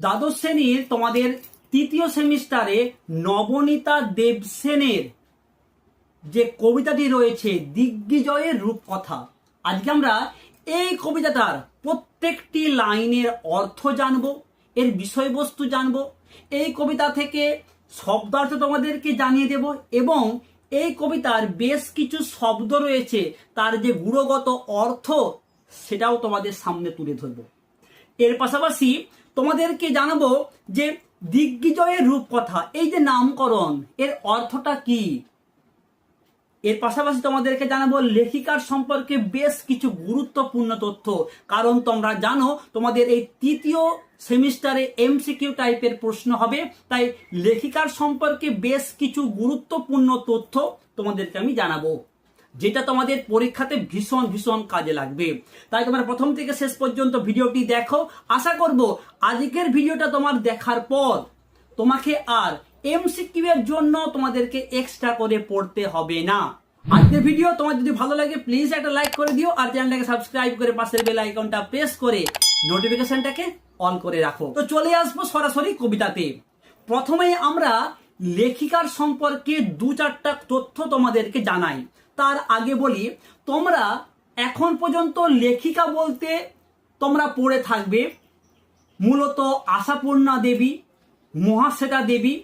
দ্বাদশ শ্রেণির তোমাদের তৃতীয় সেমিস্টারে নবনীতা দেবসেনের যে কবিতাটি রয়েছে, দিগ্বিজয়ের রূপকথা। আজকে আমরা এই কবিতাটার প্রত্যেকটি লাইনের অর্থ জানব, এর বিষয়বস্তু জানব, এই কবিতা থেকে শব্দার্থ তোমাদেরকে জানিয়ে দেব এবং এই কবিতার বেশ কিছু শব্দ রয়েছে, তার যে গুণগত অর্থ সেটাও তোমাদের সামনে তুলে ধরবো। এর পাশাপাশি তোমাদেরকে জানাব যে দিগ্বিজয়ের রূপকথা, এই যে নামকরণ, এর অর্থটা কি? এর পাশাপাশি তোমাদেরকে জানাব লেখিকার সম্পর্কে বেশ কিছু গুরুত্বপূর্ণ তথ্য। কারণ তোমরা জানো, তোমাদের এই তৃতীয় সেমিস্টারে এমসিকিউ টাইপের প্রশ্ন হবে, তাই লেখিকার সম্পর্কে বেশ কিছু গুরুত্বপূর্ণ তথ্য তোমাদেরকে আমি জানাব। যেটা তোমাদের পরীক্ষাতে ভীষণ ভীষণ কাজে লাগবে। তাই তোমরা প্রথম থেকে শেষ পর্যন্ত ভিডিওটি দেখো। আশা করব আজকের ভিডিওটা তোমার দেখার পর তোমাকে আর এমসিকিউ এর জন্য তোমাদেরকে এক্সট্রা করে পড়তে হবে না। আজকের ভিডিও তোমার যদি ভালো লাগে প্লিজ একটা লাইক করে দিও আর চ্যানেলটাকে সাবস্ক্রাইব করে পাশের বেল আইকনটা প্রেস করে নোটিফিকেশনটাকে অন করে রাখো। তো চলে আসব সরাসরি কবিতাতে। প্রথমেই আমরা লেখিকার সম্পর্কে দু চারটা তথ্য তোমাদেরকে জানাই। তার আগে বলি, তোমরা এখন পর্যন্ত লেখিকা বলতে তোমরা পড়ে থাকবে, মূলত আশাপূর্ণা দেবী, মহাশ্বেতা দেবী।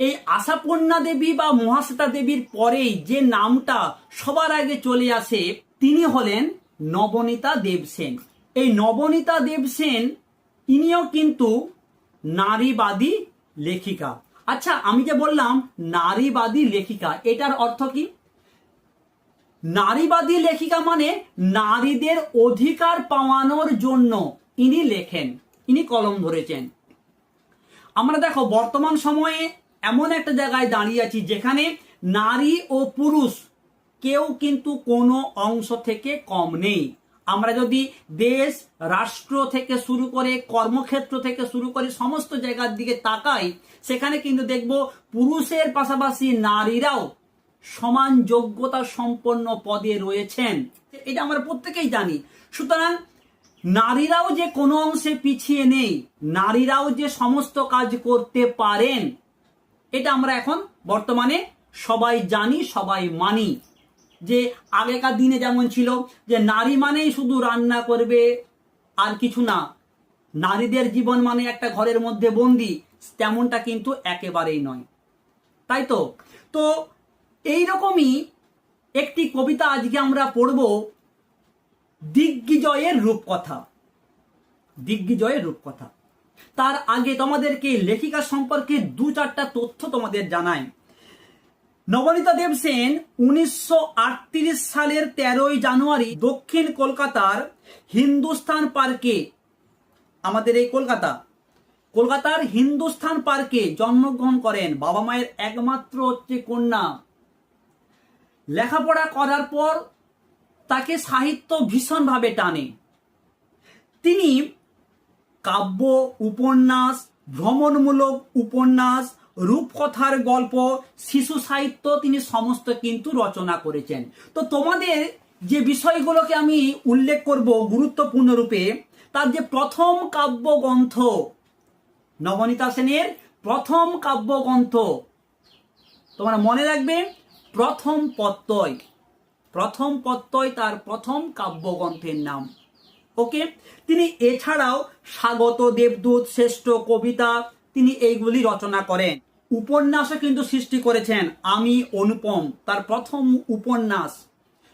এই আশাপূর্ণা দেবী বা মহাশ্বেতা দেবীর পরেই যে নামটা সবার আগে চলে আসে, তিনি হলেন নবনীতা দেবসেন। এই নবনীতা দেবসেন, ইনিও কিন্তু নারীবাদী লেখিকা। আচ্ছা আমি যে বললাম, নারীবাদী লেখিকা, এটার অর্থ কি? নারীবাদী লেখিকা মানে নারীদের অধিকার পাওয়ানোর জন্য ইনি লেখেন, ইনি কলম ধরেছেন। আমরা দেখো, বর্তমান সময়ে এমন একটা জায়গায় দাঁড়িয়ে আছি যেখানে নারী ও পুরুষ কেউ কিন্তু কোনো অংশ থেকে কম নেই। আমরা যদি দেশ, রাষ্ট্র থেকে শুরু করে কর্মক্ষেত্র থেকে শুরু করে সমস্ত জায়গার দিকে তাকাই, সেখানে কিন্তু দেখব পুরুষের পাশাপাশি নারীরাও সমান যোগ্যতা সম্পন্ন পদে রয়েছেন। এটা আমরা প্রত্যেকেই জানি। সুতরাং নারীরাও যে কোনো অংশে পিছিয়ে নেই, নারীরাও যে সমস্ত কাজ করতে পারেন, এটা আমরা এখন বর্তমানে সবাই জানি, সবাই মানি। যে আগেকার দিনে যেমন ছিল যে নারী মানেই শুধু রান্না করবে আর কিছু না। নারীদের জীবন মানে একটা ঘরের মধ্যে বন্দি, তেমনটা কিন্তু একেবারেই নয়। তাই তো? তো এইরকমই একটি কবিতা আজকে আমরা পড়ব দিগ্বিজয়ের রূপকথা। দিগ্বিজয়ের রূপকথা। তার আগে তোমাদেরকে লেখিকা সম্পর্কে দু চারটা তথ্য তোমাদের জানাই। নবনীতা দেব সেন উনিশশো আটত্রিশ সালের তেরোই জানুয়ারি দক্ষিণ কলকাতার হিন্দুস্তান পার্কে, আমাদের এই কলকাতা, কলকাতার হিন্দুস্থান পার্কে জন্মগ্রহণ করেন। বাবা মায়ের একমাত্র হচ্ছে কন্যা। লেখাপড়া করার পর তাকে সাহিত্য ভীষণভাবে টানে। তিনি কাব্য, উপন্যাস, ভ্রমণমূলক উপন্যাস, রূপকথার গল্প, শিশু সাহিত্য, তিনি সমস্ত কিন্তু রচনা করেছেন। তো তোমাদের যে বিষয়গুলোকে আমি উল্লেখ করব গুরুত্বপূর্ণ রূপে, তার যে প্রথম কাব্যগ্রন্থ নবনীতা সেনের প্রথম কাব্যগ্রন্থ তোমরা মনে রাখবে? প্রথম পত্তয় প্রথম পত্তয় তার প্রথম কাব্যগ্রন্থের নাম। ওকে? তিনি এছাড়াও স্বাগত দেবদূত, শ্রেষ্ঠ কবিতা, তিনি এইগুলি রচনা করেন। উপন্যাসও কিন্তু সৃষ্টি করেছেন। আমি অনুপম, তার প্রথম উপন্যাস।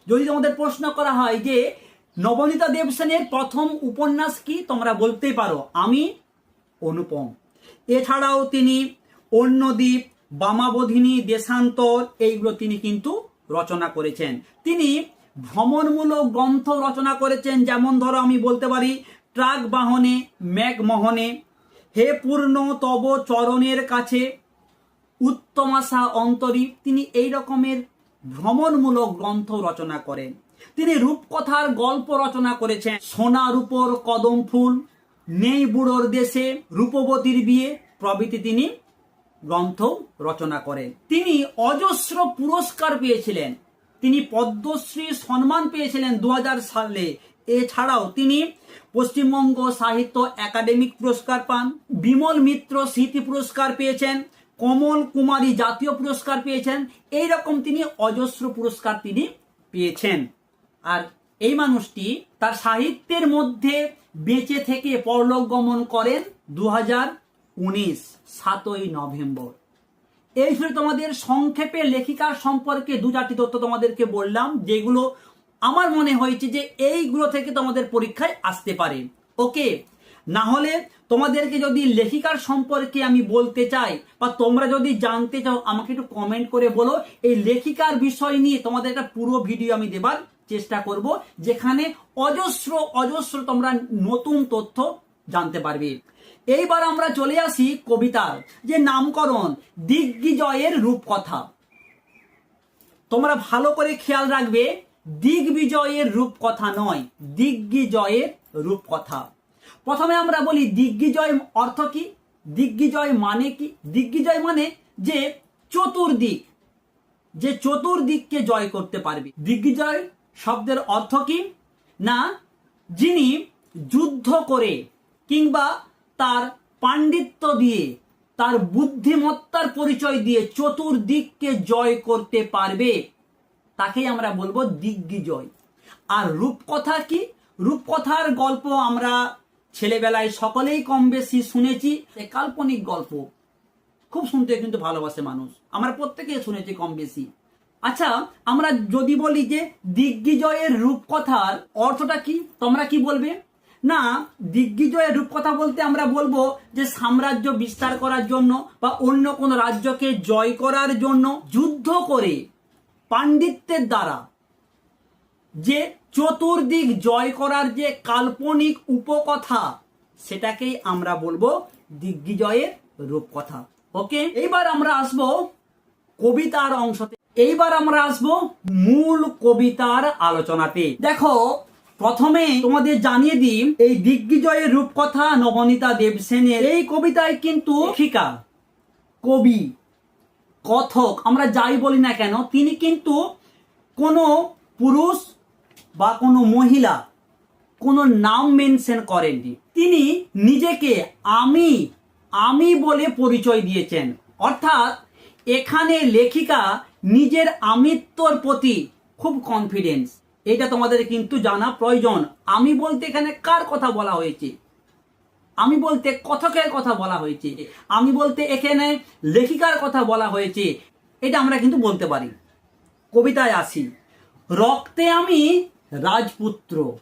যদি তোমাদের প্রশ্ন করা হয় যে, নবনীতা দেবসেনের প্রথম উপন্যাস কি? তোমরা বলতেই পারো, আমি অনুপম। এছাড়াও তিনি অন্যদ্বীপ বামাবোধিনী, দেশান্তর, এইগুলো তিনি কিন্তু রচনা করেছেন। তিনি ভ্রমণমূলক গ্রন্থ রচনা করেছেন, যেমন ধরো আমি বলতে পারি, ট্রাক বাহনে মেঘমোহনে হে পূর্ণ তব চরণের কাছে, উত্তমাশা অন্তরী। তিনি এই রকমের ভ্রমণমূলক গ্রন্থ রচনা করেন। তিনি রূপকথার গল্প রচনা করেছেন, সোনার উপর কদম ফুল, নেই বুড়োর দেশে, রূপবতীর বিয়ে প্রভৃতি তিনি গ্রন্থ রচনা করেন। তিনি অজস্র পুরস্কার পেয়েছিলেন। তিনি পদ্মশ্রী সম্মান পেয়েছিলেন দু হাজার সালে। এছাড়াও তিনি পশ্চিমবঙ্গ সাহিত্য একাডেমিক পুরস্কার পান, বিমল মিত্র স্মৃতি পুরস্কার পেয়েছেন, কমল কুমারী জাতীয় পুরস্কার পেয়েছেন। এই রকম তিনি অজস্র পুরস্কার তিনি পেয়েছেন। আর এই মানুষটি তার সাহিত্যের মধ্যে বেঁচে থেকে পরলোক গমন করেন দু হাজার উনিশ, সাতই নভেম্বর। এই ছিল তোমাদের সংক্ষেপে লেখিকার সম্পর্কে দু চারটি তথ্য তোমাদেরকে বললাম, যেগুলো আমার মনে হয়েছে যে এইগুলো থেকে তোমাদের পরীক্ষায় আসতে পারে। ওকে? না হলে তোমাদেরকে যদি লেখিকার সম্পর্কে আমি বলতে চাই, বা তোমরা যদি জানতে চাও, আমাকে একটু কমেন্ট করে বলো। এই লেখিকার বিষয় নিয়ে তোমাদের একটা পুরো ভিডিও আমি দেবার চেষ্টা করব, যেখানে অজস্র অজস্র তোমরা নতুন তথ্য জানতে পারবে। এইবার আমরা চলে আসি কবিতার, যে নামকরণ, দিগ্বিজয়ের রূপকথা। তোমরা ভালো করে খেয়াল রাখবে, দিগ্বিজয়ের রূপকথা নয়, দিগ্বিজয়ের রূপকথা। প্রথমে আমরা বলি দিগ্বিজয় অর্থ কি? দিগ্বিজয় মানে কি? দিগ্বিজয় মানে যে চতুর্দিক, যে চতুর্দিককে জয় করতে পারবে। দিগ্বিজয় শব্দের অর্থ কি? না, যিনি যুদ্ধ করে কিংবা তার পাণ্ডিত্য দিয়ে, তার বুদ্ধিমত্তার পরিচয় দিয়ে চতুর্দিককে জয় করতে পারবে, তাকেই আমরা বলব দিগ্বিজয়। আর রূপকথা কি? রূপকথার গল্প আমরা ছেলেবেলায় সকলেই কম বেশি শুনেছি কাল্পনিক গল্প। খুব শুনতে কিন্তু ভালোবাসে মানুষ। আমরা প্রত্যেকে শুনেছি কম বেশি। আচ্ছা আমরা যদি বলি যে দিগ্বিজয়ের রূপকথার অর্থটা কি? তোমরা কি বলবে? না, দিগ্বিজয়ের রূপকথা বলতে আমরা বলব যে সাম্রাজ্য বিস্তার করার জন্য বা অন্য কোনো রাজ্যকে জয় করার জন্য যুদ্ধ করে পাণ্ডিত্যের দ্বারা যে চতুর্দিক জয় করার যে কাল্পনিক উপকথা, সেটাকেই আমরা বলব দিগ্বিজয়ের রূপকথা। ওকে? এইবার আমরা আসব কবিতার অংশতে এইবার আমরা আসব মূল কবিতার আলোচনাতে। দেখো প্রথমে তোমাদের জানিয়ে দিই, এই দিগ্বিজয়ের রূপকথা নবনীতা দেবসেনের এই কবিতায় কিন্তু লেখিকা কবি, কথক, আমরা যাই বলি না কেন, তিনি কিন্তু কোনো পুরুষ বা কোনো মহিলা কোনো নাম মেনশন করেননি। তিনি নিজেকে আমি আমি বলে পরিচয় দিয়েছেন। অর্থাৎ এখানে লেখিকা নিজের আমিত্বর প্রতি খুব কনফিডেন্স এটা তোমাদের কিন্তু জানা প্রয়োজন। আমি বলতে এখানে কার কথা বলা হয়েছে? আমি বলতে কথকের কথা বলা হয়েছে। আমি বলতে এখানে লেখিকার কথা বলা হয়েছে। এটা আমরা কিন্তু বলতে পারি। কবিতায় আসি। রক্তে আমি রাজপুত্র।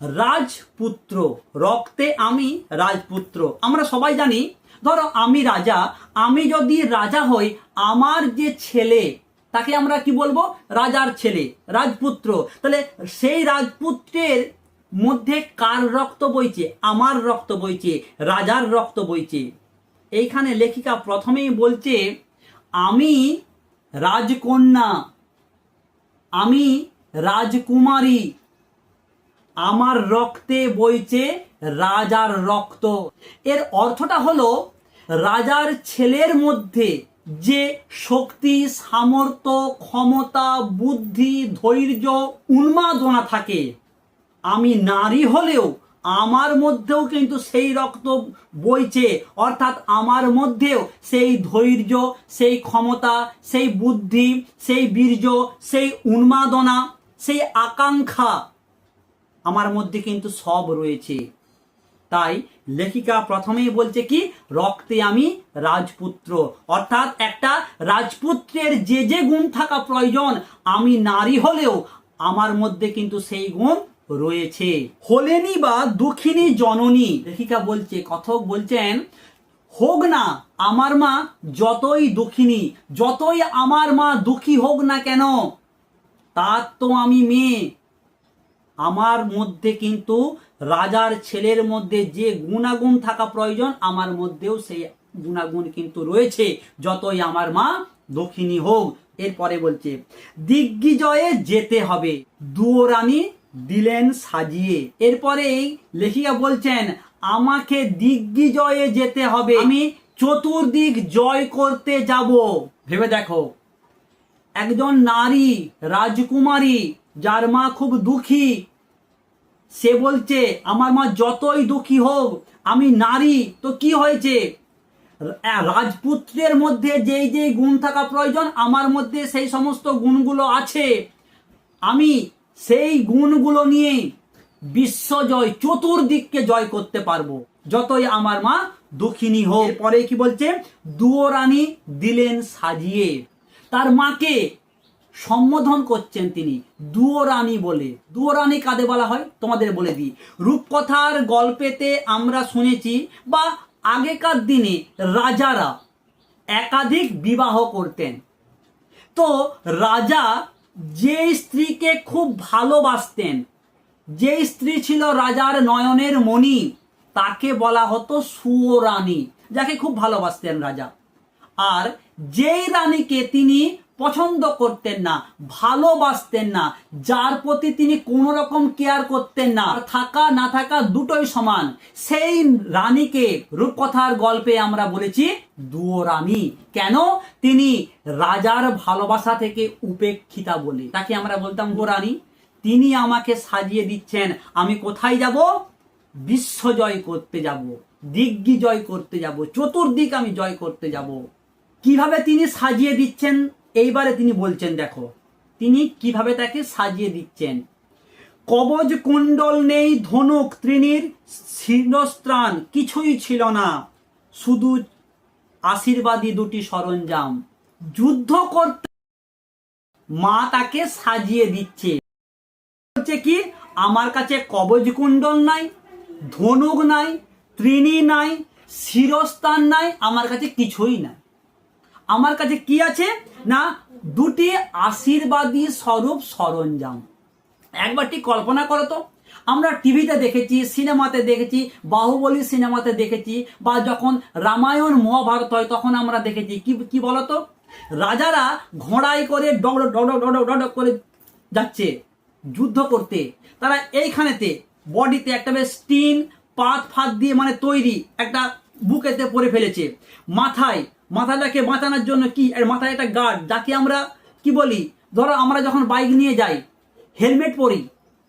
রাজপুত্র। রক্তে আমি রাজপুত্র। আমরা সবাই জানি, ধরো আমি রাজা। আমি যদি রাজা হই, আমার যে ছেলে তাকে আমরা কি বলব? রাজার ছেলে, রাজপুত্র। তাহলে সেই রাজপুত্রের মধ্যে কার রক্ত বইছে? আমার রক্ত বইছে, রাজার রক্ত বইছে। এইখানে লেখিকা প্রথমেই বলছে, আমি রাজকন্যা, আমি রাজকুমারী। আমার রক্তে বইছে রাজার রক্ত। এর অর্থটা হলো, রাজার ছেলের মধ্যে যে শক্তি, সামর্থ্য, ক্ষমতা, বুদ্ধি, ধৈর্য, উন্মাদনা থাকে, আমি নারী হলেও আমার মধ্যেও কিন্তু সেই রক্ত বইছে। অর্থাৎ আমার মধ্যেও সেই ধৈর্য, সেই ক্ষমতা, সেই বুদ্ধি, সেই বীর্য, সেই উন্মাদনা, সেই আকাঙ্ক্ষা আমার মধ্যে কিন্তু সব রয়েছে। তাই লেখিকা প্রথমেই বলছে কি, রক্তে আমি রাজপুত্র। অর্থাৎ একটা রাজপুত্রের যে যে গুণ থাকা প্রয়োজন, আমি নারী হলেও আমার মধ্যে কিন্তু সেই গুণ রয়েছে। হলেনি বা দুঃখিনী জননী, লেখিকা বলছে, কথক বলছেন, হোক না, আমার মা যতই দুঃখিনী, যতই আমার মা দুঃখী হোক না কেন, তার তো আমি মেয়ে। আমার মধ্যে কিন্তু রাজার ছেলের মধ্যে যে গুণাগুণ থাকা প্রয়োজন, আমার মধ্যেও সেই গুণাগুণ কিন্তু রয়েছে, যতই আমার মা দক্ষিণী হোক। এরপরে বলছে, দিগ্বিজয়ে যেতে হবে, দুয়োরানী দিলেন সাজিয়ে। এরপরে এই লেখিকা বলছেন, আমাকে দিগ্বিজয়ে যেতে হবে, আমি চতুর্দিক জয় করতে যাব। ভেবে দেখো, একজন নারী, রাজকুমারী, যার মা খুব দুঃখী সে বলছে, আমার মা যতই দুঃখী হোক, আমি নারী, তো কি হয়েছে? রাজপুত্রের মধ্যে যেই যেই গুণ থাকা প্রয়োজন, আমার মধ্যে সেই সমস্ত গুণগুলো আছে। আমি সেই গুণগুলো নিয়ে বিশ্বজয় চতুর্দিককে জয় করতে পারব, যতই আমার মা দুঃখিনী হোক। পরে কি বলছে? দুয়োরানী দিলেন সাজিয়ে। তার মাকে সম্বোধন করছেন তিনি। দুয়োরানী বলে। দুয়োরানী কাদের বলা হয়? তোমাদের বলে দিই। রূপকথার গল্পেতে আমরা শুনেছি বা আগেকার দিনে রাজারা একাধিক বিবাহ করতেন। তো রাজা যে স্ত্রীকে খুব ভালোবাসতেন যে স্ত্রী ছিল রাজার নয়নের মণি, তাকে বলা হতো সুরানী যাকে খুব ভালোবাসতেন রাজা। আর যেই রানীকে তিনি পছন্দ করতেন না, ভালোবাসতেন না, যার প্রতি তিনি কোনো রকম কেয়ার করতেন না। থাকা না থাকা দুটোই সমান। সেই রানীকে রূপকথার গল্পে আমরা বলেছি, দুয়ো রানী। কেন? তিনি রাজার ভালোবাসা থেকে উপেক্ষিতা বলে। তাকে আমরা বলতাম গো রানী, তিনি আমাকে সাজিয়ে দিচ্ছেন। আমি কোথায় যাব? বিশ্ব জয় করতে যাব, দিগ্গি জয় করতে যাব, চতুর্দিক আমি জয় করতে যাব। কীভাবে তিনি সাজিয়ে দিচ্ছেন? এইবারে তিনি বলছেন, দেখো, তিনি কীভাবে তাকে সাজিয়ে দিচ্ছেন। কবজ কুণ্ডল নেই, ধনুক তৃণীর শিরস্ত্রাণ কিছুই ছিল না। শুধু আশীর্বাদী দুটি সরঞ্জাম। যুদ্ধ করতে মা তাকে সাজিয়ে দিচ্ছে। হচ্ছে কি, আমার কাছে কবজ কুণ্ডল নাই, ধনুক নাই, তৃণী নাই শিরস্থান নাই, আমার কাছে কিছুই নাই। আমার কাছে কি আছে? না, দুটি আশীর্বাদী স্বরূপ সরঞ্জাম। একবারটি কল্পনা করো তো। আমরা টিভিতে দেখেছি, সিনেমাতে দেখেছি, বাহুবলী সিনেমাতে দেখেছি, বা যখন রামায়ণ, মহাভারত হয়, তখন আমরা দেখেছি। কি কি বলতো? রাজারা ঘোড়ায় করে ডগ ডগ ডগ করে যাচ্ছে, যুদ্ধ করতে। তারা এইখানেতে, বডিতে একটা বেশ টিন, পাত ফাত দিয়ে মানে তৈরি একটা বুকেতে পরে ফেলেছে। মাথায় মাথাটাকে বাঁচানোর জন্য কি? এর মাথায় একটা গার্ড যাকে আমরা কি বলি? ধরো আমরা যখন বাইক নিয়ে যাই হেলমেট পরি,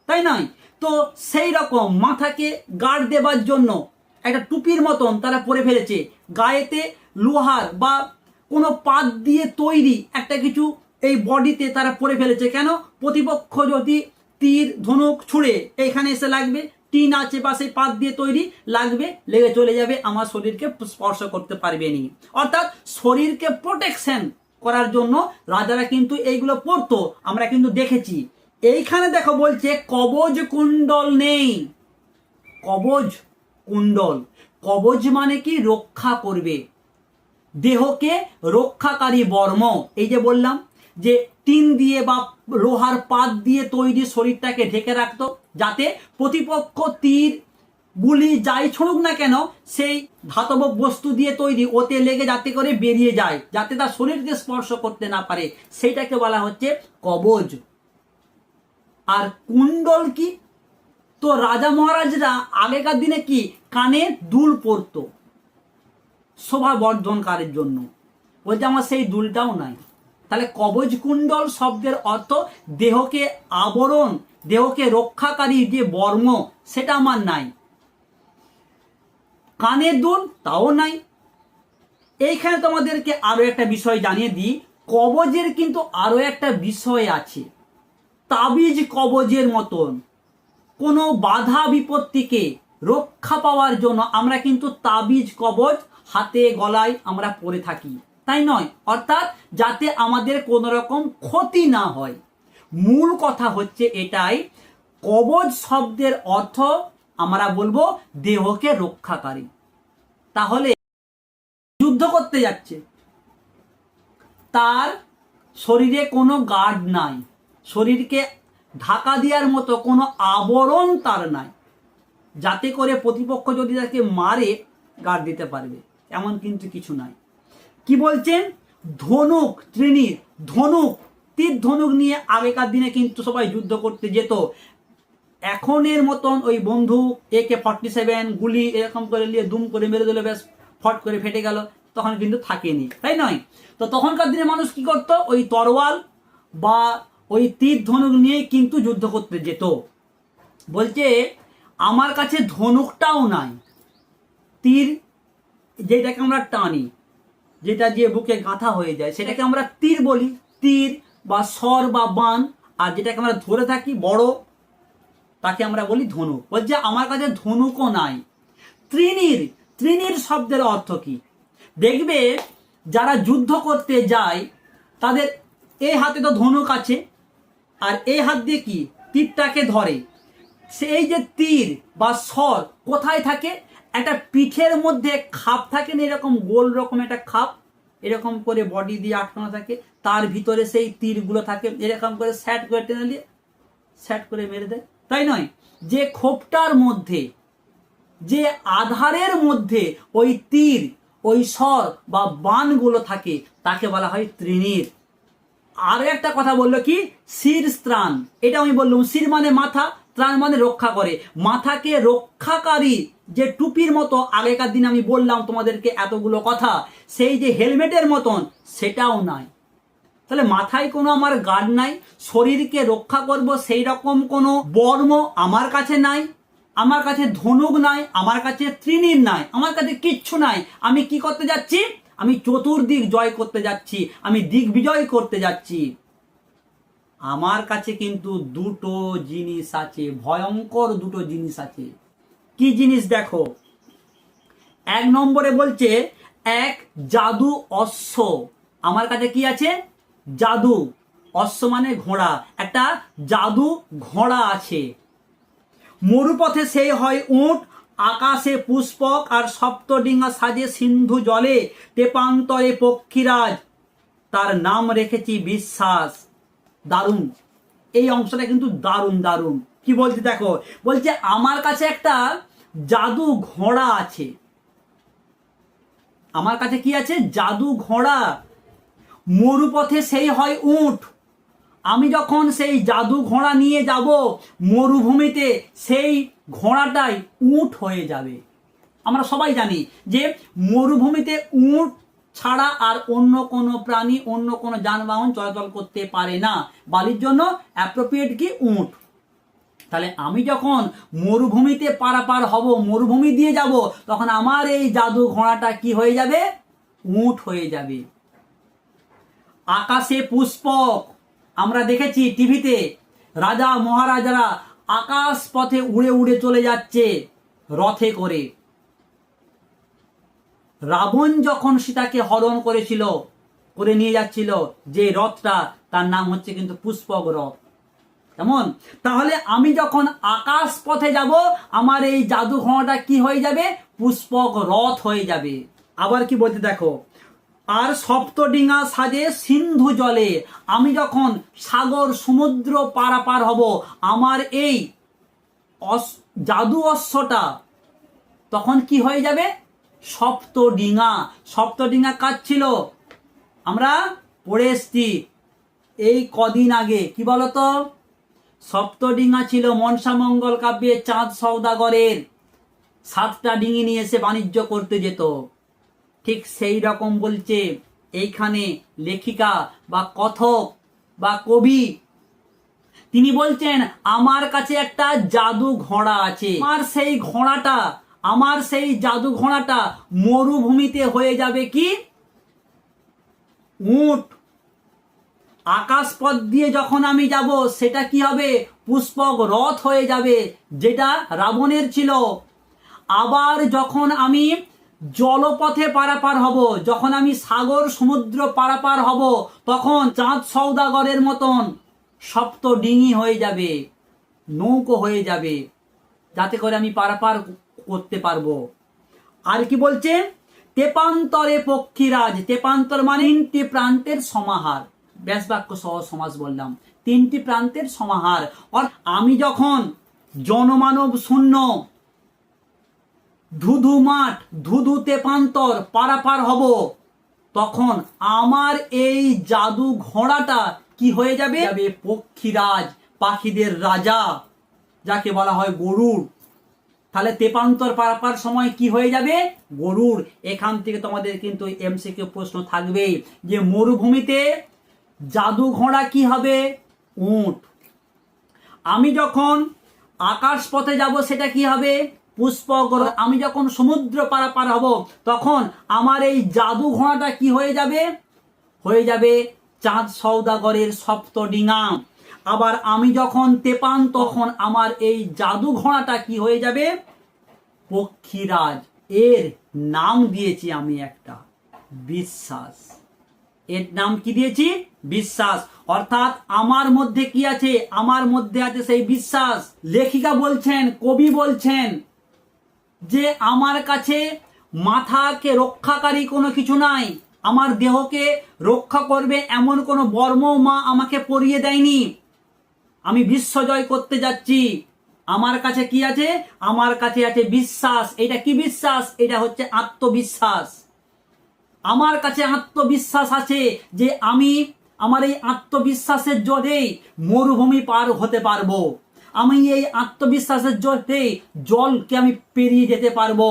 তাই নয়? তো সেই রকম মাথাকে গার্ড দেবার জন্য একটা টুপির মতন তারা পরে ফেলেছে। গায়েতে লোহার বা কোনো পাত দিয়ে তৈরি একটা কিছু এই বডিতে তারা পরে ফেলেছে। কেন? প্রতিপক্ষ যদি তীর, ধনুক ছুঁড়ে এইখানে এসে লাগবে টিন আছে সেই পাত দিয়ে তৈরি, লাগবে, লেগে চলে যাবে, আমার শরীরকে স্পর্শ করতে পারবে নি। অর্থাৎ শরীরকে প্রোটেকশন করার জন্য রাজারা কিন্তু এইগুলো পড়তো, আমরা কিন্তু দেখেছি। এইখানে দেখো বলছে, কবজ কুণ্ডল নেই। কবজ কুণ্ডল। কবজ মানে কি? রক্ষা করবে। দেহকে রক্ষাকারী বর্ম। এই যে বললাম, যে টিন দিয়ে বা লোহার পাত দিয়ে তৈরি শরীরটাকে ঢেকে রাখতো যাতে প্রতিপক্ষ তীর, বুলি যাই ছুড়ুক না কেন, সেই ধাতব বস্তু দিয়ে তৈরি ওতে লেগে যাতে করে বেরিয়ে যায়, যাতে তার শরীরকে স্পর্শ করতে না পারে। সেইটাকে বলা হচ্ছে কবজ। আর কুণ্ডল কি? তো রাজা মহারাজরা আগেকার দিনে কি? কানে দুল পরতো। শোভা বর্ধনকারের জন্য। বলছে, আমার সেই দুলটাও নাই। তাহলে কবজ কুণ্ডল শব্দের অর্থ দেহকে আবরণ দেহকে রক্ষাকারী যে বর্ম, সেটা আমার নাই। কানের দুল, তাও নাই। এইখানে তোমাদেরকে আরও একটা বিষয় জানিয়ে দিই। কবজের কিন্তু আরও একটা বিষয় আছে। তাবিজ কবজের মতন। কোনো বাধা বিপত্তিকে রক্ষা পাওয়ার জন্য আমরা কিন্তু তাবিজ কবজ হাতে গলায় আমরা পরে থাকি। তাই নয়, অর্থাৎ যাতে আমাদের কোনো রকম ক্ষতি না হয়। মূল কথা হচ্ছে এটাই, কবজ শব্দের অর্থ আমরা বলব দেহকে রক্ষাকারী। তাহলে যুদ্ধ করতে যাচ্ছে। তার শরীরে কোনো গার্ড নাই। শরীরকে ঢাকা দেওয়ার মতো কোনো আবরণ তার নাই। যাতে করে প্রতিপক্ষ যদি তাকে মারে গার্ড দিতে পারবে। এমন কিন্তু কিছু নাই। কি বলছেন? ধনুক তৃণীর ধনুক তীর ধনুক নিয়ে আগেকার দিনে কিন্তু সবাই যুদ্ধ করতে যেত। এখনের মতন ওই বন্ধু একে ফর্টি সেভেন গুলি এরকম করে নিয়ে দুম করে মেরে দিলে বেশ ফট করে ফেটে গেল, তখন কিন্তু থাকেনি, তাই নয়? তো তখনকার দিনে মানুষ কি করতো? ওই তরোয়াল বা ওই তীর ধনুক নিয়ে কিন্তু যুদ্ধ করতে যেত। বলছে, আমার কাছে ধনুকটাও নাই। তীর যেটাকে আমরা টানি, যেটা যে বুকে গাঁথা হয়ে যায়, সেটাকে আমরা তীর বলি। তীর বা স্বর বা বান, আর যেটাকে আমরা ধরে থাকি বড়, তাকে আমরা বলি ধনুক বলছে, আমার কাছে ধনুকও নাই। ত্রিনীর ত্রিনীর শব্দের অর্থ কি? দেখবে, যারা যুদ্ধ করতে যায়, তাদের এই হাতে তো ধনুক আছে, আর এই হাত দিয়ে কি? তীরটাকে ধরে। সেই যে তীর বা স্বর কোথায় থাকে? একটা পিঠের মধ্যে খাপ থাকে না, এরকম গোল রকম একটা খাপ? এরকম করে বডি দিয়ে আটকানো থাকে, তার ভিতরে সেই তীরগুলো থাকে, এরকম করে স্যাট করে টেনে দিয়ে স্যাট করে মেরে দেয়। তাই নয়, যে খোপটার মধ্যে, যে আধারের মধ্যে ওই তীর, ওই স্বর বা বানগুলো থাকে, তাকে বলা হয় ত্রিনীর আরও একটা কথা বলল কি? শির ত্রাণ এটা আমি বললাম, শির মানে মাথা ত্রাণ মানে রক্ষা করে। মাথাকে রক্ষাকারী যে টুপির মতো আগেকার দিন আমি বললাম তোমাদেরকে এতগুলো কথা, সেই যে হেলমেটের মতন, সেটাও নাই। তাহলে মাথায় কোনো আমার গার্ড নাই, শরীরকে রক্ষা করব সেই রকম কোনো বর্ম আমার কাছে নাই, আমার কাছে ধনুক নাই, আমার কাছে তৃণীর নাই, আমার কাছে কিচ্ছু নাই। আমি কি করতে যাচ্ছি? আমি চতুর্দিক জয় করতে যাচ্ছি, আমি দিক বিজয় করতে যাচ্ছি। আমার কাছে কিন্তু দুটো জিনিস আছে, ভয়ঙ্কর দুটো জিনিস আছে। কি জিনিস দেখো? এক নম্বরে বলছে, এক জাদু অশ্ব। আমার কাছে কি আছে? জাদু। অশ্ব মানে ঘোড়া। একটা জাদু ঘোড়া আছে। মরুপথে সেই হয় উট, আকাশে পুষ্পক আর সপ্তডিঙা সাজে সিন্ধু জলে, তেপান্তরে পক্ষীরাজ। তার নাম রেখেছি বিশ্বাস। দারুণ। এই অংশটা কিন্তু দারুণ দারুণ। কি বলছে দেখো? বলছে, আমার কাছে একটা জাদু ঘোড়া আছে। আমার কাছে কি আছে? জাদু ঘোড়া। মরুপথে সেই হয় উট। আমি যখন সেই জাদু ঘোড়া নিয়ে যাব মরুভূমিতে, সেই ঘোড়াটাই উট হয়ে যাবে। আমরা সবাই জানি যে মরুভূমিতে উট ছাড়া আর অন্য কোনো প্রাণী, অন্য কোনো যানবাহন চলাচল করতে পারে না। বালির জন্য অ্যাপ্রোপ্রিয়েট কি? উট। তাহলে আমি যখন মরুভূমিতে পারাপার হব, মরুভূমি দিয়ে যাব, তখন আমার এই জাদু ঘোড়াটা কি হয়ে যাবে? উট হয়ে যাবে। আকাশে পুষ্পক। আমরা দেখেছি টিভিতে, রাজা মহারাজারা আকাশ পথে উড়ে উড়ে চলে যাচ্ছে, রথে করে। রাবণ যখন সীতাকে হরণ করেছিল, করে নিয়ে যাচ্ছিল, যে রথটা, তার নাম হচ্ছে কিন্তু পুষ্পক রথ। কেমন? তাহলে আমি যখন আকাশ পথে যাব, আমার এই জাদু ঘোড়াটা কি হয়ে যাবে? পুষ্পক রথ হয়ে যাবে। আবার কি বলতে দেখো? আর সপ্তডিঙা সাজে সিন্ধু জলে আমি যখন সাগর সমুদ্র পারাপার হব, আমার এই জাদু অশ্বটা তখন কি হয়ে যাবে? সপ্তডিঙা সপ্তডিঙা কাজ ছিল। আমরা পড়ে এসছি এই কদিন আগে। কি বলতো? সপ্তডিঙা ছিল মনসামঙ্গল কাব্যে চাঁদ সৌদাগরের সাতটা ডিঙি নিয়ে এসে বাণিজ্য করতে যেত। ঠিক সেই রকম বলছে এইখানে লেখিকা বা কথক বা কবি। তিনি বলছেন, আমার কাছে একটা জাদু ঘোড়া আছে। আমার সেই ঘোড়াটা আমার সেই জাদু ঘোড়াটা মরুভূমিতে হয়ে যাবে কি? উট। আকাশ পথ দিয়ে যখন আমি যাব, সেটা কি হবে? পুষ্পক রথ হয়ে যাবে, যেটা রাবণের ছিল। আবার যখন আমি জলপথে পারাপার হব, যখন আমি সাগর সমুদ্র পারাপার হব, তখন চাঁদ সৌদাগরের মতন সপ্ত ডিঙি হয়ে যাবে, নৌকো হয়ে যাবে, যাতে করে আমি পারাপার করতে পারব। আর কি বলছে? তেপান্তরে পক্ষীরাজ। তেপান্তর মানে তিনটি প্রান্তের সমাহার। ব্যাস বাক্য সহ সমাস বললাম। তিনটি প্রান্তের সমাহার। আর আমি যখন জনমানব শূন্য, ধুধু মাঠ, ধুধু তেপান্তর পারাপার হব, তখন আমার এই জাদু ঘোড়াটা কি হয়ে যাবে? পক্ষীরাজ, পাখিদের রাজা, যাকে বলা হয় গরুড় তাহলে তেপান্তর পারাপার সময় কি হয়ে যাবে? গরুর। এখান থেকে তোমাদের কিন্তু এমসিকিউ প্রশ্ন থাকবেই। যে মরুভূমিতে জাদু ঘোড়া কি হবে? উট। আমি যখন আকাশ পথে যাব, সেটা কি হবে? পুষ্পগ্র আমি যখন সমুদ্র পারাপার হব, তখন আমার এই জাদু ঘোড়াটা কি হয়ে যাবে? হয়ে যাবে চাঁদ সৌদাগরের সপ্ত ডিঙা আবার আমি যখন তেপান, তখন আমার এই জাদু ঘোড়াটা কি হয়ে যাবে? পক্ষীরাজ। এর নাম দিয়েছি আমি একটা, বিশ্বাস। এর নাম কি দিয়েছি? বিশ্বাস। অর্থাৎ আমার মধ্যে কি আছে? আমার মধ্যে আছে সেই বিশ্বাস। লেখিকা বলছেন, কবি বলছেন যে আমার কাছে মাথাকে রক্ষাকারী কোনো কিছু নাই। আমার দেহকে রক্ষা করবে এমন কোনো বর্ম মা আমাকে পরিয়ে দেয়নি। আমি বিশ্ব জয় করতে যাচ্ছি। আমার কাছে কি আছে? আমার কাছে আছে বিশ্বাস। এটা কি বিশ্বাস? এটা হচ্ছে আত্মবিশ্বাস। আমার কাছে আত্মবিশ্বাস আছে যে আমি আমার এই আত্মবিশ্বাসের জোরেই মরুভূমি পার হতে পারব। আমি এই আত্মবিশ্বাসের জোরে জলকে আমি পেরিয়ে যেতে পারব।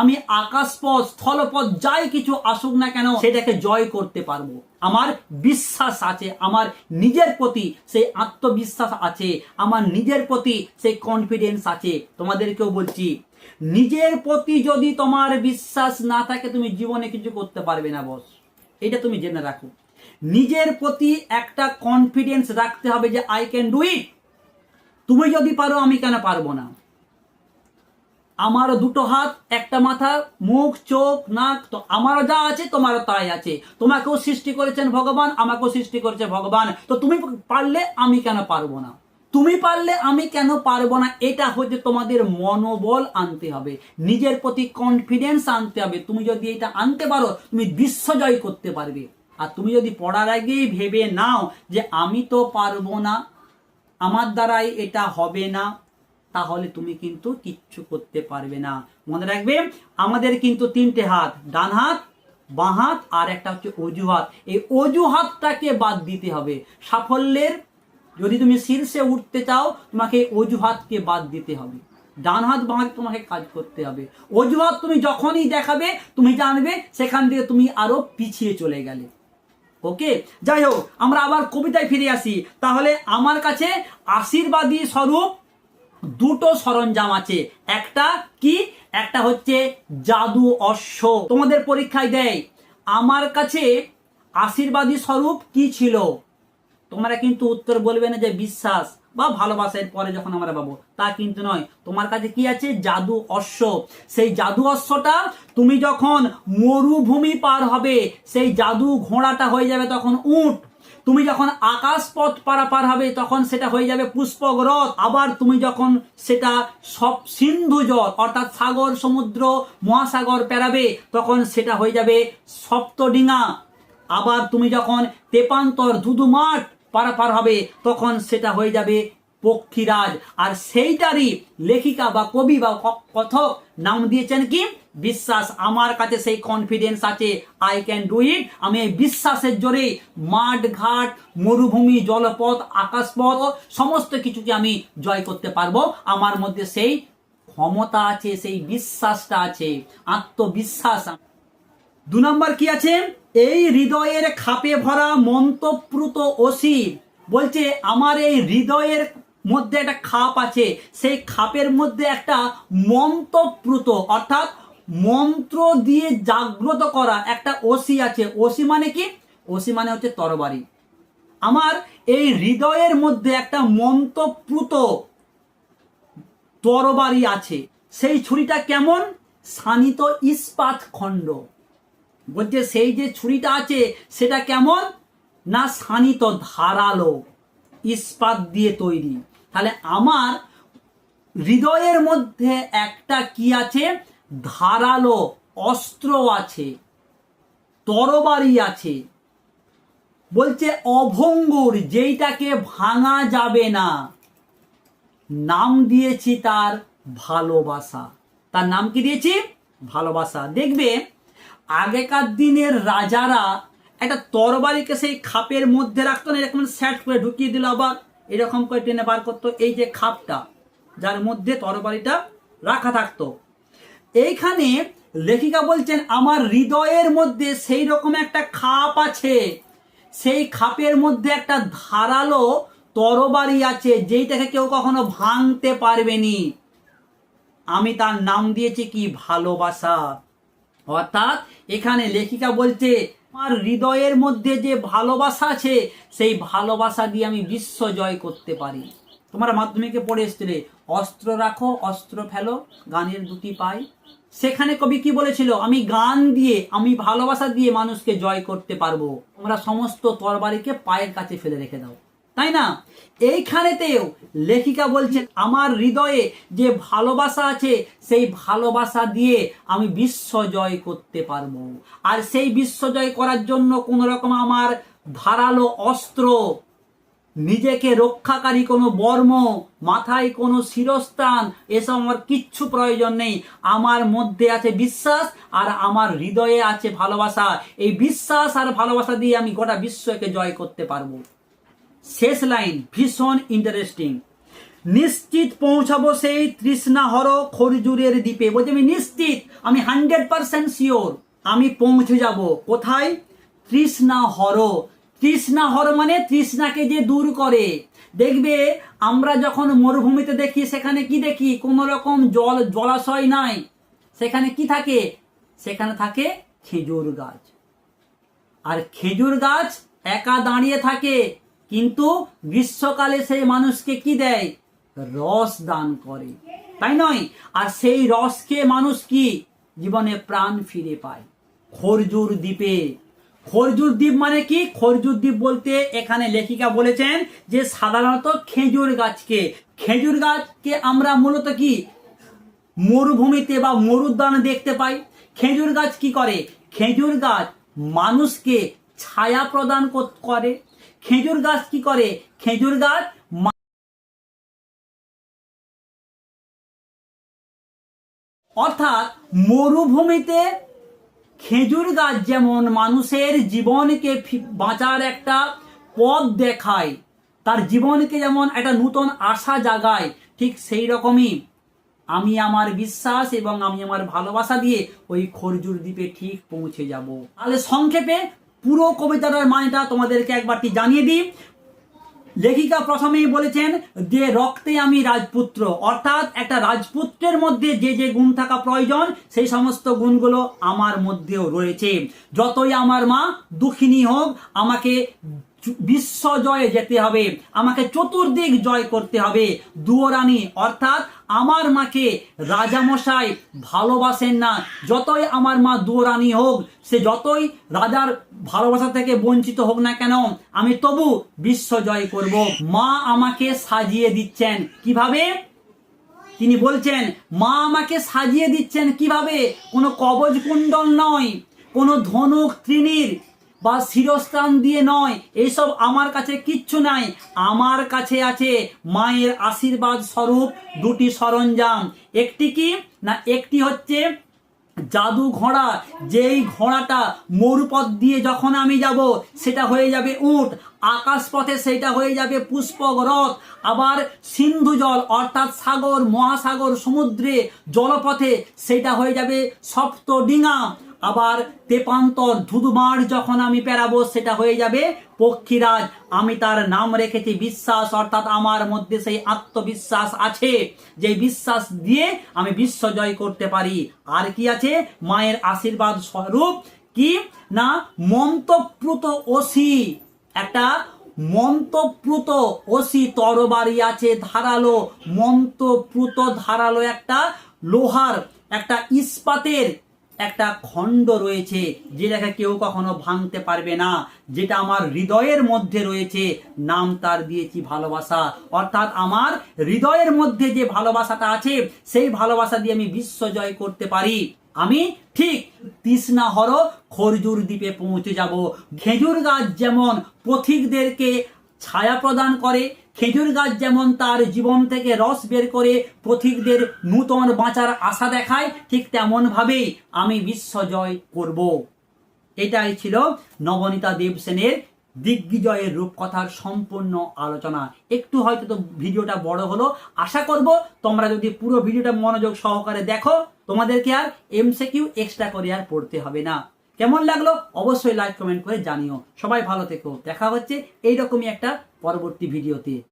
আমি আকাশপথ স্থলপথ যাই কিছু আসুক না কেন, সেটাকে জয় করতে পারব। আমার বিশ্বাস আছে, আমার নিজের প্রতি সেই আত্মবিশ্বাস আছে, আমার নিজের প্রতি সেই কনফিডেন্স আছে। তোমাদেরকেও বলছি, নিজের প্রতি যদি তোমার বিশ্বাস না থাকে, তুমি জীবনে কিছু করতে পারবে না বস এটা তুমি জেনে রাখো। নিজের প্রতি একটা কনফিডেন্স রাখতে হবে যে আই ক্যান ডু ইট তুমি যদি পারো, আমি কেন পারব না? আমারও দুটো হাত, একটা মাথা, মুখ, চোখ, নাক, তো আমারও যা আছে, তোমারও তাই আছে। তোমাকেও সৃষ্টি করেছেন ভগবান, আমাকেও সৃষ্টি করেছে ভগবান। তো তুমি পারলে আমি কেন পারব না? তুমি পারলে আমি কেন পারব না? এটা হচ্ছে তোমাদের মনোবল আনতে হবে। নিজের প্রতি কনফিডেন্স আনতে হবে। তুমি যদি এটা আনতে পারো, তুমি বিশ্বজয় করতে পারবে। আর তুমি যদি পড়ার আগেই ভেবে নাও যে আমি তো পারব না, আমার দ্বারাই এটা হবে না তাহলে তুমি কিন্তু কিচ্ছু করতে পারবে না। মনে রাখবে, আমাদের কিন্তু তিনটে হাত, ডান হাত, বাঁ হাত আর একটা হচ্ছে অজুহাত। এই অজুহাতটাকে বাদ দিতে হবে। সাফল্যের, যদি তুমি শীর্ষে উঠতে চাও, তোমাকে অজুহাতকে বাদ দিতে হবে। ডান হাত, বাঁ তোমাকে কাজ করতে হবে। অজুহাত তুমি যখনই দেখাবে, তুমি জানবে, সেখান থেকে তুমি আরও পিছিয়ে চলে গেলে। ওকে? যাই হোক, আমরা আবার কবিতায় ফিরে আসি। তাহলে আমার কাছে আশীর্বাদী স্বরূপ দুটো সরঞ্জাম আছে। একটা কি? একটা হচ্ছে জাদু অশ্ব। তোমাদের পরীক্ষায় দেয়, আমার কাছে আশীর্বাদী স্বরূপ কি ছিল? তোমরা কিন্তু উত্তর বলবে না যে বিশ্বাস বা ভালোবাসার পরে যখন আমরা পাবো। তা কিন্তু নয়। তোমার কাছে কি আছে? জাদু অশ্ব। সেই জাদু অশ্বটা তুমি যখন মরুভূমি পার হবে, সেই জাদু ঘোড়াটা হয়ে যাবে তখন উট। তুমি যখন আকাশ পথ পারাপার হবে, তখন সেটা হয়ে যাবে পুষ্পগ্রত আবার তুমি যখন সেটা সব সিন্ধু জল, অর্থাৎ সাগর, সমুদ্র, মহাসাগর পেরাবে, তখন সেটা হয়ে যাবে সপ্তডিঙা। আবার তুমি যখন তেপান্তর ধুধু মাঠ পারাপার হবে, তখন সেটা হয়ে যাবে পক্ষীরাজ। আর সেইটারই লেখিকা বা কবি বা কথক নাম দিয়েছেন কি? বিশ্বাস। আমার কাছে সেই কনফিডেন্স আছে। আই ক্যান ডু ইট আমি এই বিশ্বাসের জোরে মাঠ ঘাট মরুভূমি, জলপথ, আকাশপথ, সমস্ত কিছুকে আমি জয় করতে পারব। আমার মধ্যে সেই ক্ষমতা আছে, সেই বিশ্বাসটা আছে। আত্মবিশ্বাস দু নম্বর কি আছে? এই হৃদয়ের খাপে ভরা মন্তপ্রুত অসির বলছে, আমার এই হৃদয়ের মধ্যে একটা খাপ আছে। সেই খাপের মধ্যে একটা মন্ত্রপ্রুত, অর্থাৎ মন্ত্র দিয়ে জাগ্রত করা একটা ওসি আছে। ওসি মানে কি? ওসি মানে হচ্ছে তরবারি। আমার এই হৃদয়ের মধ্যে একটা মন্ত্রপ্রুত তরবারি আছে। সেই ছুরিটা কেমন? শানিত ইস্পাত খণ্ড। বলছে, সেই যে ছুরিটা আছে, সেটা কেমন? না শানিত ধারালো ইস্পাত দিয়ে তৈরি। তাহলে আমার হৃদয়ের মধ্যে একটা কি আছে? ধারালো অস্ত্র আছে, তরবারি আছে। বলছে অভঙ্গুর, যেইটাকে ভাঙা যাবে না। নাম দিয়েছি তার ভালোবাসা। তার নাম কি দিয়েছি? ভালোবাসা। দেখবে, আগেকার দিনের রাজারা একটা তরবারিকে সেই খাপের মধ্যে রাখতো না, এরকম সেট করে ঢুকিয়ে দিল আবার। এরকম করে টেনে বার করতো। এই যে খাপটা, যার মধ্যে তরবারিটা রাখা থাকতো। এইখানে লেখিকা বলছেন, আমার হৃদয়ের মধ্যে সেই রকম একটা খাপ আছে। সেই খাপের মধ্যে একটা ধারালো তরবারি আছে, যেইটাকে কেউ কখনো ভাঙতে পারবেনি আমি তার নাম দিয়েছি কি? ভালোবাসা। অর্থাৎ এখানে লেখিকা বলছে আমার হৃদয়ের মধ্যে যে ভালোবাসা আছে, সেই ভালোবাসা দিয়ে আমি বিশ্ব জয় করতে পারি। তোমার মাধ্যমিকে পড়ে এসছিলে, অস্ত্র রাখো, অস্ত্র ফেলো, গানের দুটি পাই সেখানে কবি কি বলেছিল? আমি গান দিয়ে, আমি ভালোবাসা দিয়ে মানুষকে জয় করতে পারব। তোমরা সমস্ত তরবারিকে পায়ের কাছে ফেলে রেখে দাও। তাই না? এইখানেতেও লেখিকা বলছেন, আমার হৃদয়ে যে ভালোবাসা আছে, সেই ভালোবাসা দিয়ে আমি বিশ্ব জয় করতে পারব। আর সেই বিশ্ব জয় করার জন্য কোন রকম আমার ধারালো অস্ত্র, নিজেকে রক্ষাকারী কোনো বর্ম, মাথায় কোনো শিরস্থান এসব আমার কিচ্ছু প্রয়োজন নেই। আমার মধ্যে আছে বিশ্বাস আর আমার হৃদয়ে আছে ভালোবাসা। এই বিশ্বাস আর ভালোবাসা দিয়ে আমি গোটা বিশ্বকে জয় করতে পারব। শেষ লাইন, ভীষণ ইন্টারেস্টিং নিশ্চিত পৌঁছাবো সেই তৃষ্ণা তৃষ্ণাহর খরজুরের দ্বীপে। বলছে, আমি নিশ্চিত, আমি হান্ড্রেড পার্সেন্ট শিওর আমি পৌঁছে যাব। কোথায়? তৃষ্ণাহর। তৃষ্ণাহর মানে তৃষ্ণাকে যে দূর করে। দেখবে, আমরা যখন মরুভূমিতে দেখি, সেখানে কি দেখি? কোনো রকম জল, জলাশয় নাই। সেখানে কি থাকে? সেখানে থাকে খেজুর গাছ। আর খেজুর গাছ একা দাঁড়িয়ে থাকে। কিন্তু গ্রীষ্মকালে সেই মানুষকে কি দেয়? রস দান করে। তাই নয়? আর সেই রস খেয়ে মানুষ কি? জীবনে প্রাণ ফিরে পায়। খরজুর দ্বীপে। খরজুর দ্বীপ মানে কি? খরজুর দ্বীপ বলতে এখানে লেখিকা বলেছেন যে সাধারণত খেজুর গাছকে। খেজুর গাছকে আমরা মূলত কি? মরুভূমিতে বা মরুদ্যানে দেখতে পাই। খেজুর গাছ কি করে? খেজুর গাছ মানুষকে ছায়া প্রদান করে। খেজুর গাছ কি করে? খেজুর গাছ অর্থাৎ মরুভূমিতে খেজুর গাছ যেমন মানুষের জীবনকে বাঁচার একটা পথ দেখায়, তার জীবনকে যেমন একটা নূতন আশা জাগায়, ঠিক সেই রকমই আমি আমার বিশ্বাস এবং আমি আমার ভালোবাসা দিয়ে ওই খরজুর দ্বীপে ঠিক পৌঁছে যাব। তাহলে সংক্ষেপে পুরো কবিতাটার মানেটা তোমাদেরকে একবারটি জানিয়ে দিই? লেখিকা প্রথমেই বলেছেন যে রক্তে আমি রাজপুত্র। অর্থাৎ একটা রাজপুত্রের মধ্যে যে যে গুণ থাকা প্রয়োজন, সেই সমস্ত গুণগুলো আমার মধ্যেও রয়েছে। যতই আমার মা দুঃখিনী হোক, আমাকে বিশ্ব জয়ে যেতে হবে। আমাকে চতুর্দিক জয় করতে হবে। দুয়োরানি, অর্থাৎ আমার মাকে রাজামশাই ভালোবাসেন না। যতই আমার মা দুয়োরানি হোক, সে যতই রাজার ভালোবাসা থেকে বঞ্চিত হোক না কেন, আমি তবু বিশ্ব জয় করব। মা আমাকে সাজিয়ে দিচ্ছেন। কীভাবে? তিনি বলছেন, মা আমাকে সাজিয়ে দিচ্ছেন কীভাবে? কোনো কবজ কুণ্ডল নয়, কোনো ধনুক তৃণীর বা শিরস্থান দিয়ে নয়, এসব আমার কাছে কিচ্ছু নাই। আমার কাছে আছে মায়ের আশীর্বাদ স্বরূপ দুটি সরঞ্জাম। একটি কি না একটি হচ্ছে জাদু ঘোড়া, যেই ঘোড়াটা মরুপথ দিয়ে যখন আমি যাব, সেটা হয়ে যাবে উট আকাশ পথে সেটা হয়ে যাবে পুষ্পক রথ। আবার সিন্ধু জল, অর্থাৎ সাগর, মহাসাগর, সমুদ্রে জলপথে সেটা হয়ে যাবে সপ্ত ডিঙা। আবার তেপান্তর ধুধুমার যখন আমি পেরাবো, সেটা হয়ে যাবে পক্ষীরাজ। আমি তার নাম রেখেছি বিশ্বাস, অর্থাৎ আমার মধ্যে সেই আত্মবিশ্বাস আছে, যে বিশ্বাস দিয়ে আমি বিশ্ব জয় করতে পারি। আর কি আছে? মায়ের আশীর্বাদ স্বরূপ কি? না, মন্তপ্রুত ওসি। একটা মন্তপ্রুত ওসি তরবারি আছে ধারালো, মন্তপ্রুত ধারালো একটা লোহার, একটা ইস্পাতের একটা খণ্ড রয়েছে যেটাকে কেউ কখনো ভাঙতে পারবে না, যেটা আমার হৃদয়ের মধ্যে রয়েছে। নাম তার দিয়েছি ভালোবাসা। অর্থাৎ আমার হৃদয়ের মধ্যে যে ভালোবাসাটা আছে, সেই ভালোবাসা দিয়ে আমি বিশ্ব জয় করতে পারি। আমি ঠিক তৃষ্ণা হর খরজুর দ্বীপে পৌঁছে যাব। খেজুর গাছ যেমন পথিকদেরকে ছায়া প্রদান করে, খেজুর গাছ যেমন তার জীবন থেকে রস বের করে পথিকদের নূতন বাঁচার আশা দেখায়, ঠিক তেমন ভাবেই আমি বিশ্ব জয় করব। এটাই ছিল নবনীতা দেবসেনের দিগ্বিজয়ের রূপকথার সম্পূর্ণ আলোচনা। একটু হয়তো তো ভিডিওটা বড় হলো। আশা করব তোমরা যদি পুরো ভিডিওটা মনোযোগ সহকারে দেখো, তোমাদেরকে আর এমসিকিউ এক্সট্রা করে আর পড়তে হবে না। কেমন লাগল অবশ্যই লাইক কমেন্ট করে জানিও। সবাই ভালো থেকো। দেখা হচ্ছে এইরকমই একটা পরবর্তী ভিডিওতে।